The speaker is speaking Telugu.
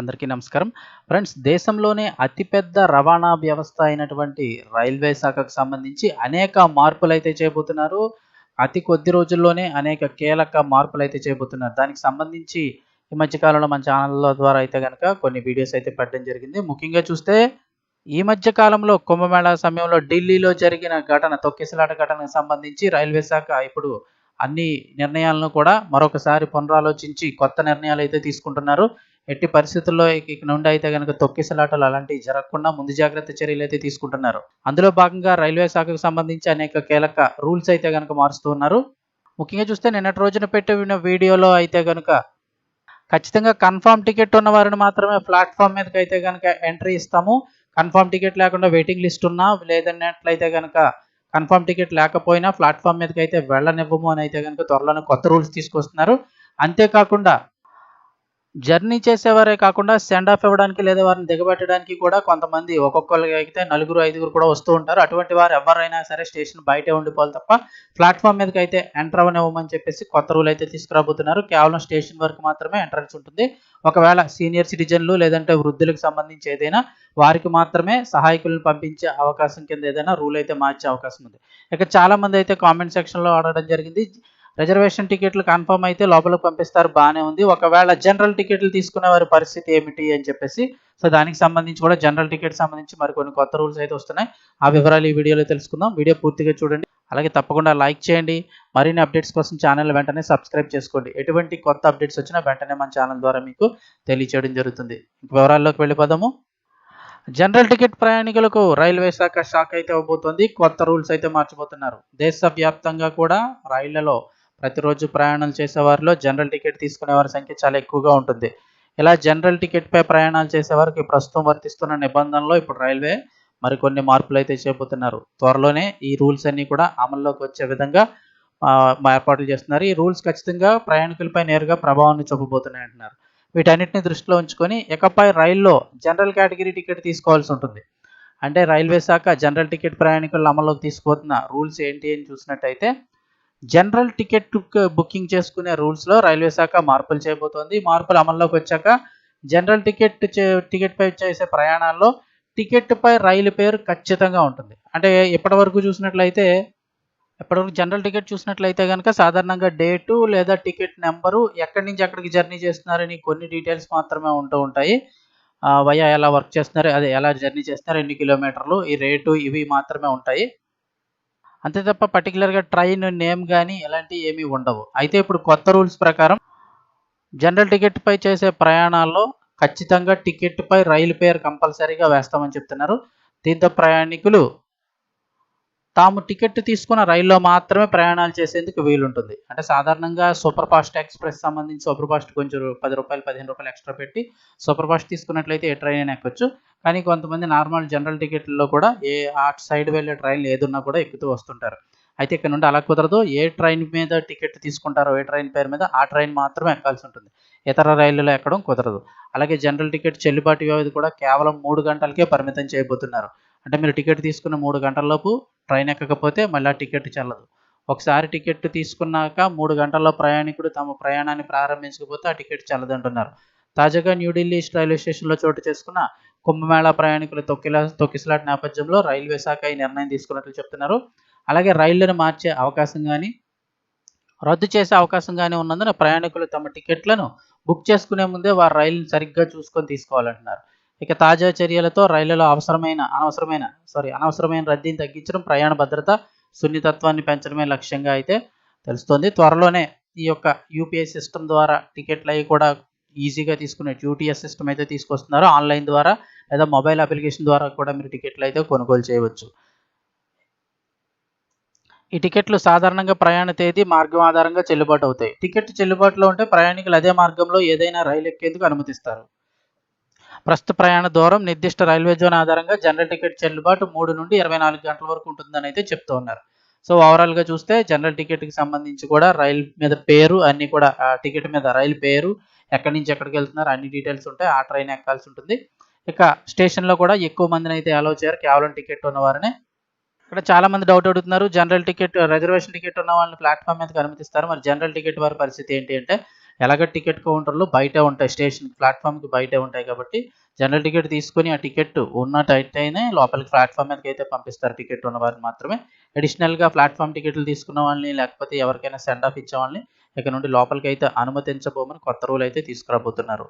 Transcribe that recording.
అందరికీ నమస్కారం. ఫ్రెండ్స్ దేశంలోనే అతిపెద్ద రవాణా వ్యవస్థ అయినటువంటి రైల్వే శాఖకు సంబంధించి అనేక మార్పులు అయితే చేయబోతున్నారు. అతి కొద్ది రోజుల్లోనే అనేక కీలక మార్పులు అయితే చేయబోతున్నారు. దానికి సంబంధించి ఈ మధ్యకాలంలో మన ఛానళ్ళ ద్వారా అయితే కనుక కొన్ని వీడియోస్ అయితే పెట్టడం జరిగింది. ముఖ్యంగా చూస్తే ఈ మధ్య కాలంలో కుంభమేళా సమయంలో ఢిల్లీలో జరిగిన ఘటన తొక్కిసలాట ఘటనకు సంబంధించి రైల్వే శాఖ ఇప్పుడు అన్ని నిర్ణయాలను కూడా మరొకసారి పునరాలోచించి కొత్త నిర్ణయాలు అయితే తీసుకుంటున్నారు. ఎట్టి పరిస్థితుల్లో ఇక నుండి అయితే కనుక తొక్కిసలాటలు అలాంటివి జరగకుండా ముందు జాగ్రత్త చర్యలు అయితే తీసుకుంటున్నారు. అందులో భాగంగా రైల్వే శాఖకు సంబంధించి అనేక కీలక రూల్స్ అయితే కనుక మారుస్తూ ఉన్నారు. ముఖ్యంగా చూస్తే నిన్నటి రోజున పెట్టిన వీడియోలో అయితే కనుక ఖచ్చితంగా కన్ఫామ్ టికెట్ ఉన్న వారిని మాత్రమే ప్లాట్ఫామ్ మీదకి అయితే కనుక ఎంట్రీ ఇస్తాము. కన్ఫామ్ టికెట్ లేకుండా వెయిటింగ్ లిస్ట్ ఉన్నా లేదన్నట్లయితే కనుక కన్ఫామ్ టికెట్ లేకపోయినా ప్లాట్ఫామ్ మీదకి అయితే వెళ్ళనివ్వము అని అయితే కనుక త్వరలోనే కొత్త రూల్స్ తీసుకొస్తున్నారు. అంతేకాకుండా జర్నీ చేసేవారే కాకుండా సెండ్ ఆఫ్ ఇవ్వడానికి లేదా వారిని దిగబెట్టడానికి కూడా కొంతమంది ఒక్కొక్కరికి అయితే నలుగురు ఐదుగురు కూడా వస్తూ ఉంటారు. అటువంటి వారు ఎవరైనా సరే స్టేషన్ బయటే ఉండిపోవాలి తప్ప ప్లాట్ఫామ్ మీదకి అయితే ఎంటర్ అవ్వనివ్వమని చెప్పేసి కొత్త రూల్ అయితే తీసుకురాబోతున్నారు. కేవలం స్టేషన్ వరకు మాత్రమే ఎంట్రన్స్ ఉంటుంది. ఒకవేళ సీనియర్ సిటిజన్లు లేదంటే వృద్ధులకు సంబంధించి ఏదైనా వారికి మాత్రమే సహాయకులను పంపించే అవకాశం కింద ఏదైనా రూల్ అయితే మార్చే అవకాశం ఉంది. ఇక చాలా మంది అయితే కామెంట్ సెక్షన్లో అడగడం జరిగింది. రిజర్వేషన్ టికెట్లు కన్ఫర్మ్ అయితే లోపలికి పంపిస్తారు బాగానే ఉంది. ఒకవేళ జనరల్ టికెట్లు తీసుకునే వారి పరిస్థితి ఏమిటి అని చెప్పేసి సో దానికి సంబంధించి కూడా జనరల్ టికెట్ సంబంధించి మరికొన్ని కొత్త రూల్స్ అయితే వస్తున్నాయి. ఆ వివరాలు ఈ వీడియోలో తెలుసుకుందాం. వీడియో పూర్తిగా చూడండి. అలాగే తప్పకుండా లైక్ చేయండి. మరిన్ని అప్డేట్స్ కోసం ఛానల్ వెంటనే సబ్స్క్రైబ్ చేసుకోండి. ఎటువంటి కొత్త అప్డేట్స్ వచ్చినా వెంటనే మన ఛానల్ ద్వారా మీకు తెలియచేయడం జరుగుతుంది. వివరాల్లోకి వెళ్ళిపోదాము. జనరల్ టికెట్ ప్రయాణికులకు రైల్వే శాఖ షాక్ అయితే అవబోతోంది. కొత్త రూల్స్ అయితే మార్చబోతున్నారు. దేశవ్యాప్తంగా కూడా రైళ్ళలో ప్రతిరోజు ప్రయాణాలు చేసేవారిలో జనరల్ టికెట్ తీసుకునే వారి సంఖ్య చాలా ఎక్కువగా ఉంటుంది. ఇలా జనరల్ టికెట్పై ప్రయాణాలు చేసే వారికి ప్రస్తుతం వర్తిస్తున్న నిబంధనలో ఇప్పుడు రైల్వే మరికొన్ని మార్పులు అయితే చేయబోతున్నారు త్వరలోనే ఈ రూల్స్ అన్నీ కూడా అమల్లోకి వచ్చే విధంగా ఏర్పాట్లు చేస్తున్నారు. ఈ రూల్స్ ఖచ్చితంగా ప్రయాణికులపై నేరుగా ప్రభావాన్ని చూపబోతున్నాయి అంటున్నారు. వీటన్నిటిని దృష్టిలో ఉంచుకొని ఇకపై రైల్లో జనరల్ కేటగిరీ టికెట్ తీసుకోవాల్సి ఉంటుంది. అంటే రైల్వే శాఖ జనరల్ టికెట్ ప్రయాణికులను అమల్లోకి తీసుకుపోతున్న రూల్స్ ఏంటి అని చూసినట్టయితే జనరల్ టికెట్ బుకింగ్ చేసుకునే రూల్స్లో రైల్వే శాఖ మార్పులు చేయబోతోంది. మార్పులు అమల్లోకి వచ్చాక జనరల్ టికెట్ టికెట్పై చేసే ప్రయాణాల్లో టికెట్పై రైలు పేరు ఖచ్చితంగా ఉంటుంది. అంటే ఇప్పటి వరకు చూసినట్లయితే ఇప్పటివరకు జనరల్ టికెట్ చూసినట్లయితే కనుక సాధారణంగా డేటు లేదా టికెట్ నెంబరు ఎక్కడి నుంచి ఎక్కడికి జర్నీ చేస్తున్నారని కొన్ని డీటెయిల్స్ మాత్రమే ఉంటూ ఉంటాయి. వయా ఎలా వర్క్ చేస్తున్నారు అదే ఎలా జర్నీ చేస్తున్నారు ఎన్ని కిలోమీటర్లు ఈ రేటు ఇవి మాత్రమే ఉంటాయి. అంతే తప్ప పర్టికులర్గా ట్రైన్ నేమ్ కానీ ఇలాంటివి ఏమీ ఉండవు. అయితే ఇప్పుడు కొత్త రూల్స్ ప్రకారం జనరల్ టికెట్పై చేసే ప్రయాణాల్లో ఖచ్చితంగా టికెట్పై రైలు పేరు కంపల్సరీగా వేస్తామని చెప్తున్నారు. దీంతో ప్రయాణికులు తాము టికెట్ తీసుకున్న రైల్లో మాత్రమే ప్రయాణాలు చేసేందుకు వీలుంటుంది. అంటే సాధారణంగా సూపర్ ఫాస్ట్ ఎక్స్ప్రెస్ సంబంధించి సూపర్ ఫాస్ట్ కొంచెం పది రూపాయలు పదిహేను రూపాయలు ఎక్స్ట్రా పెట్టి సూపర్ ఫాస్ట్ తీసుకున్నట్లయితే ఏ ట్రైన్ అయినా ఎక్కొచ్చు. కానీ కొంతమంది నార్మల్ జనరల్ టికెట్లలో కూడా ఏ అటు సైడ్ వెళ్ళే ట్రైన్లు ఏదున్నా కూడా ఎక్కుతూ వస్తుంటారు. అయితే ఇక్కడ నుండి అలా కుదరదు. ఏ ట్రైన్ మీద టికెట్ తీసుకుంటారో ఏ ట్రైన్ పేరు మీద ఆ ట్రైన్ మాత్రమే ఎక్కాల్సి ఉంటుంది. ఇతర రైళ్ళలో ఎక్కడం కుదరదు. అలాగే జనరల్ టికెట్ చెల్లుబాటు వ్యవధి కూడా కేవలం మూడు గంటలకే పరిమితం చేయబోతున్నారు. అంటే మీరు టికెట్ తీసుకున్న మూడు గంటలలోపు ట్రైన్ ఎక్కకపోతే మళ్ళీ టికెట్ చెల్లదు. ఒకసారి టికెట్ తీసుకున్నాక మూడు గంటల్లో ప్రయాణికుడు తమ ప్రయాణాన్ని ప్రారంభించకపోతే ఆ టికెట్ చెల్లదంటున్నారు. తాజాగా న్యూఢిల్లీ రైల్వే స్టేషన్లో చోటు చేసుకున్న కుంభమేళా ప్రయాణికుల తొక్కిలా తొక్కిసలాట నేపథ్యంలో రైల్వే శాఖ ఈ నిర్ణయం తీసుకున్నట్లు చెప్తున్నారు. అలాగే రైళ్ళను మార్చే అవకాశం కానీ రద్దు చేసే అవకాశం కానీ ఉన్నందున ప్రయాణికులు తమ టికెట్లను బుక్ చేసుకునే ముందే వారు రైలును సరిగ్గా చూసుకొని తీసుకోవాలంటున్నారు. ఇక తాజా చర్యలతో రైళ్ళలో అవసరమైన అనవసరమైన సారీ అనవసరమైన రద్దీని తగ్గించడం ప్రయాణ భద్రత సున్నితత్వాన్ని పెంచడమే లక్ష్యంగా అయితే తెలుస్తోంది. త్వరలోనే ఈ యొక్క యూపీఐ సిస్టమ్ ద్వారా టికెట్లు అవి కూడా ఈజీగా తీసుకునే యూటీఎస్ సిస్టమ్ అయితే తీసుకొస్తున్నారు. ఆన్లైన్ ద్వారా లేదా మొబైల్ అప్లికేషన్ ద్వారా కూడా మీరు టికెట్లు అయితే కొనుగోలు చేయవచ్చు. ఈ టికెట్లు సాధారణంగా ప్రయాణ తేదీ మార్గం ఆధారంగా చెల్లుబాటు అవుతాయి. టికెట్ చెల్లుబాటులో ఉంటే ప్రయాణికులు అదే మార్గంలో ఏదైనా రైలు ఎక్కేందుకు అనుమతిస్తారు. ప్రస్తుత ప్రయాణ దూరం నిర్దిష్ట రైల్వే జోన్ ఆధారంగా జనరల్ టికెట్ చెల్లుబాటు మూడు నుండి ఇరవై నాలుగు గంటల వరకు ఉంటుందని అయితే చెప్తూ ఉన్నారు. సో ఓవరాల్గా చూస్తే జనరల్ టికెట్కి సంబంధించి కూడా రైల్ మీద పేరు అన్నీ కూడా టికెట్ మీద రైలు పేరు ఎక్కడి నుంచి ఎక్కడికి వెళ్తున్నారు అన్ని డీటెయిల్స్ ఉంటాయి ఆ ట్రైన్ ఎక్కాల్సి ఉంటుంది. ఇక స్టేషన్లో కూడా ఎక్కువ మందిని అయితే అలౌ చేయరు కేవలం టికెట్ ఉన్న వారినే. ఇక్కడ చాలా మంది డౌట్ అడుగుతున్నారు జనరల్ టికెట్ రిజర్వేషన్ టికెట్ ఉన్న వాళ్ళని ప్లాట్ఫామ్ మీదకి అనుమతిస్తారు మరి జనరల్ టికెట్ వారి పరిస్థితి ఏంటి అంటే ఎలాగ టికెట్ కౌంటర్లు బయటే ఉంటాయి స్టేషన్ ప్లాట్ఫామ్కి బయటే ఉంటాయి కాబట్టి జనరల్ టికెట్ తీసుకొని ఆ టికెట్ ఉన్నట్టయితేనే లోపలికి ప్లాట్ఫామ్ మీదకి అయితే పంపిస్తారు టికెట్ ఉన్న వారిని మాత్రమే. అడిషనల్గా ప్లాట్ఫామ్ టికెట్లు తీసుకున్న వాళ్ళని లేకపోతే ఎవరికైనా సెండ్ ఆఫ్ ఇచ్చే వాళ్ళని ఇక్కడ నుండి లోపలికి అయితే అనుమతించబోమని కొత్త రూల్ అయితే తీసుకురాబోతున్నారు.